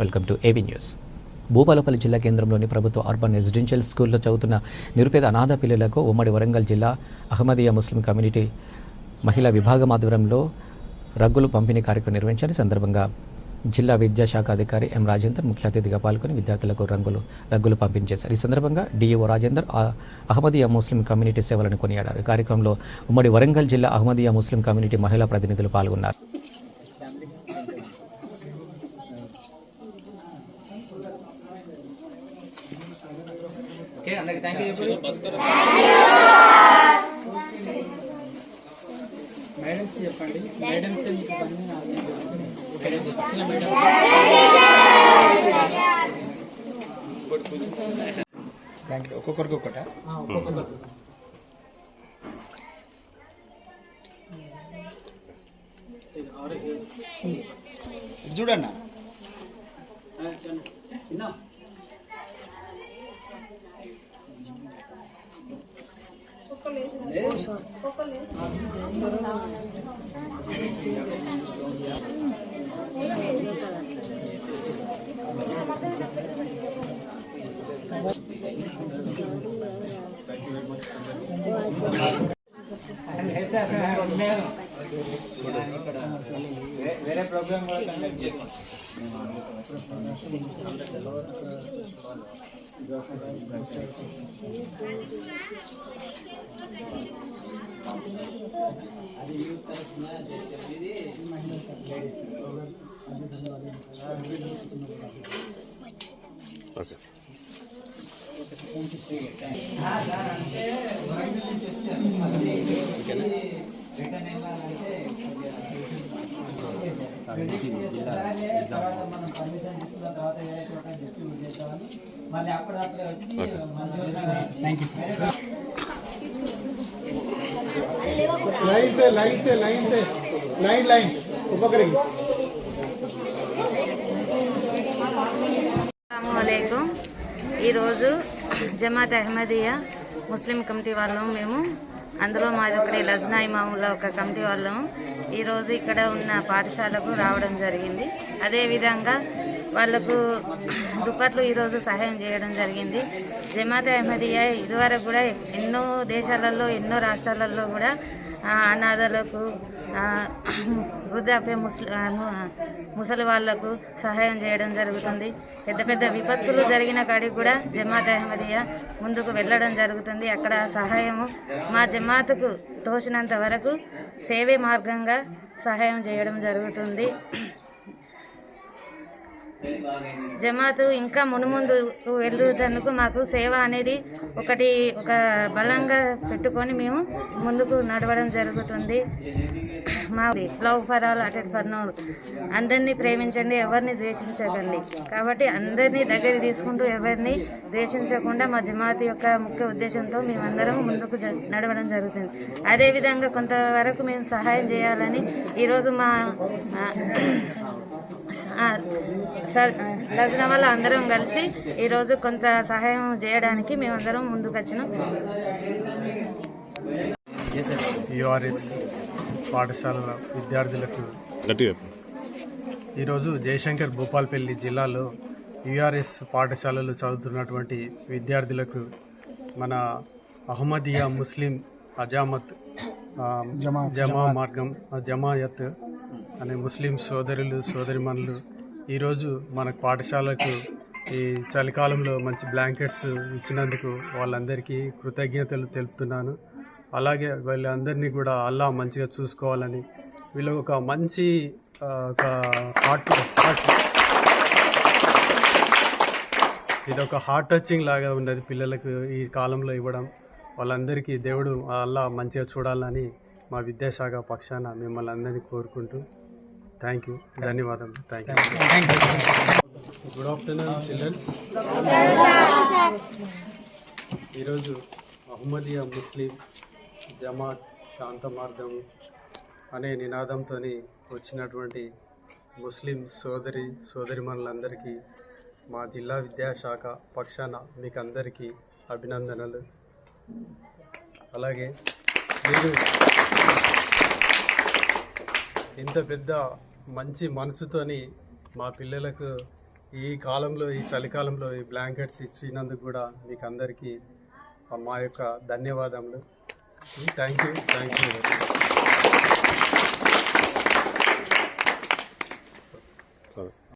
Welcome to AB news. Bhupalpally జిల్లా కేంద్రంలోని ప్రభుత్వ అర్బన్ రెసిడెన్షియల్ స్కూల్లో చదువుతున్న నిరుపేద అనాథ పిల్లలకు ఉమ్మడి వరంగల్ జిల్లా అహ్మదియా ముస్లిం కమ్యూనిటీ మహిళా విభాగం ఆధ్వర్యంలో రగ్గులు పంపిణీ కార్యక్రమం నిర్వహించారు. సందర్భంగా జిల్లా విద్యాశాఖ అధికారి ఎం రాజేందర్ ముఖ్య అతిథిగా పాల్గొని విద్యార్థులకు రంగులు రగ్గులు పంపిణీ చేశారు. ఈ సందర్భంగా డిఈఓ రాజేందర్ ఆ అహ్మదియా ముస్లిం కమ్యూనిటీ సేవలను కొనియాడారు. ఈ కార్యక్రమంలో ఉమ్మడి వరంగల్ జిల్లా అహ్మదియా ముస్లిం కమ్యూనిటీ మహిళా ప్రతినిధులు పాల్గొన్నారు. ఓకే అందరికి థ్యాంక్ యూ చెప్పండి. మేడమ్స్ చెప్పండి? Madams madam. థ్యాంక్ యూ ఒక్కొక్కరికి ఒక్కట? ఒక్కొక్కరు. ఇది ఆరెంజ్. ఇది చూడన్న ఆ, చిన్న. చిన్న. వేరే ప్రోగ్రామ్ కూడా కండక్ట్ రిటర్న్ వెళ్ళాలంటే మనం పర్మిషన్ తీసుకున్న తర్వాత వేరే చోట చెప్పి చేద్దామని మళ్ళీ అప్పుడప్పుడే వచ్చి thank you line say line say line say line line ఒక్కొక్కరికి అస్సలాముఅలైకుం ఈరోజు జమాత్ అహ్మదియా ముస్లిం కమిటీ వాళ్ళము మేము అందులో మాది ఒకటి లజ్నా ఇమాములో ఒక కమిటీ వాళ్ళము ఈరోజు ఇక్కడ ఉన్న పాఠశాలకు రావడం జరిగింది. అదేవిధంగా వాళ్ళకు దుప్పట్లు ఈరోజు సహాయం చేయడం జరిగింది. జమాత్ అహ్మదియా ఇదివరకు కూడా ఎన్నో దేశాలలో ఎన్నో రాష్ట్రాలలో కూడా అనాథలకు వృద్ధాప్య ముస్లి ముసలి వాళ్ళకు సహాయం చేయడం జరుగుతుంది. పెద్ద పెద్ద విపత్తులు జరిగిన కాడికి కూడా జమాత్ అహ్మదియా ముందుకు వెళ్ళడం జరుగుతుంది. అక్కడ సహాయము మా జమాత్కు తోచినంత వరకు సేవే మార్గంగా సహాయం చేయడం జరుగుతుంది. జమాతు ఇంకా మునుముందు వెళ్ళుటందుకు మాకు సేవ అనేది ఒకటి ఒక బలంగా పెట్టుకొని మేము ముందుకు నడవడం జరుగుతుంది. మా లవ్ ఫర్ ఆల్ అటెడ్ ఫర్ నో అందరినీ ప్రేమించండి ఎవరిని ద్వేషించకండి. కాబట్టి అందరినీ దగ్గర తీసుకుంటూ ఎవరిని ద్వేషించకుండా మా జమాత్ యొక్క ముఖ్య ఉద్దేశంతో మేమందరం ముందుకు నడవడం జరుగుతుంది. అదేవిధంగా కొంతవరకు మేము సహాయం చేయాలని ఈరోజు మా ఆ, ఆ, స- లగ్న వల్ల అందరం కలిసి ఈరోజు కొంత సహాయం చేయడానికి మేమందరం ముందుకు వచ్చినాం యుఆర్ఎస్ పాఠశాలల విద్యార్థులకు ఈరోజు జయశంకర్ భూపాల్పల్లి జిల్లాలో యుఆర్ఎస్ పాఠశాలలు చదువుతున్నటువంటి విద్యార్థులకు మన అహ్మదియా ముస్లిం అజామత్ జమా మార్గం జమాయత్ అనే ముస్లిం సోదరులు సోదరిమణులు ఈరోజు మన పాఠశాలకు ఈ చలికాలంలో మంచి బ్లాంకెట్స్ ఇచ్చినందుకు వాళ్ళందరికీ కృతజ్ఞతలు తెలుపుతున్నాను. అలాగే వీళ్ళందరినీ కూడా అల్లా మంచిగా చూసుకోవాలని వీళ్ళు ఒక మంచి ఒక హార్ట్ హార్ట్ ఇది ఒక హార్ట్ టచింగ్ లాగా ఉన్నది పిల్లలకు ఈ కాలంలో ఇవ్వడం. వాళ్ళందరికీ దేవుడు అల్లా మంచిగా చూడాలని మా విద్యాశాఖ పక్షాన మిమ్మల్ని అందరినీ కోరుకుంటూ థ్యాంక్ యూ ధన్యవాదాలు thank you good afternoon children's ఈరోజు అహ్మదియా ముస్లిం జమాత్ శాంత మార్గం అనే నినాదంతో వచ్చినటువంటి ముస్లిం సోదరి సోదరిమణులందరికీ మా జిల్లా విద్యాశాఖ పక్షాన మీకు అందరికీ అభినందనలు. అలాగే మీరు ఇంత పెద్ద మంచి మనసుతోని మా పిల్లలకు ఈ కాలంలో ఈ చలికాలంలో ఈ బ్లాంకెట్స్ ఇచ్చినందుకు కూడా మీకు అందరికీ మా యొక్క ధన్యవాదములు. Thank you thank you